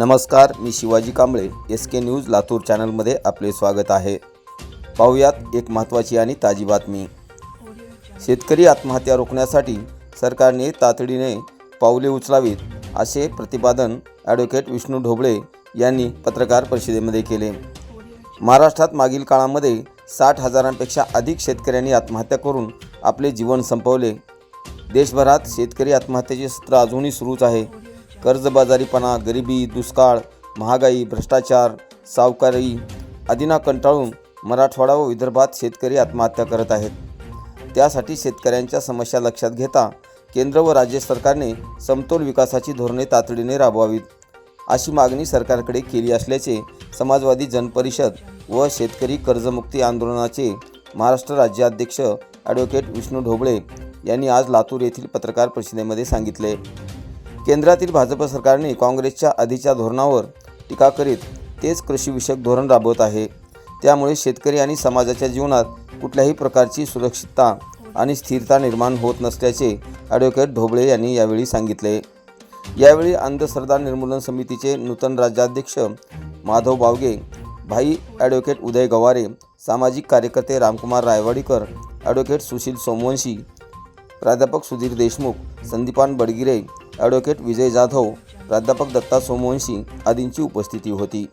नमस्कार मी Shivaji Kamble S K news Latur चॅनलमध्ये आपले स्वागत आहे. पाहुयात एक महत्त्वाची आणि ताजी बातमी. शेतकरी आत्महत्या रोखण्यासाठी सरकारने तातडीने पावले उचलावीत असे प्रतिपादन ॲडव्होकेट विष्णू ढोबळे यांनी पत्रकार परिषदेमध्ये केले. महाराष्ट्रात मागील काळामध्ये साठ हजारांपेक्षा अधिक शेतकऱ्यांनी आत्महत्या करून आपले जीवन संपवले. देशभरात शेतकरी आत्महत्येचे सत्र अजूनही सुरूच आहे. कर्जबाजारीपणा गरिबी दुष्काळ महागाई भ्रष्टाचार सावकारी आदींना कंटाळून मराठवाडा व विदर्भात शेतकरी आत्महत्या करत आहेत. त्यासाठी शेतकऱ्यांच्या समस्या लक्षात घेता केंद्र व राज्य सरकारने समतोल विकासाची धोरणे तातडीने राबवावीत अशी मागणी सरकारकडे केली असल्याचे समाजवादी जनपरिषद व शेतकरी कर्जमुक्ती आंदोलनाचे महाराष्ट्र राज्याध्यक्ष ॲडव्होकेट विष्णू ढोबळे यांनी आज लातूर येथील पत्रकार परिषदेमध्ये सांगितले. केंद्रातील भाजप सरकारने काँग्रेसच्या आधीच्या धोरणावर टीका करीत तेच कृषीविषयक धोरण राबवत आहे. त्यामुळे शेतकरी आणि समाजाच्या जीवनात कुठल्याही प्रकारची सुरक्षितता आणि स्थिरता निर्माण होत नसल्याचे ॲडव्होकेट ढोबळे यांनी यावेळी सांगितले. यावेळी अंधश्रद्धा निर्मूलन समितीचे नूतन राज्याध्यक्ष माधव बावगे भाई ॲडव्होकेट उदय गवारे सामाजिक कार्यकर्ते रामकुमार रायवाडीकर ॲडव्होकेट सुशील सोमवंशी प्राध्यापक सुधीर देशमुख संदीपान बडगिरे ॲडव्होकेट विजय जाधव प्राध्यापक दत्ता सोमवंशी आदींची उपस्थिती होती.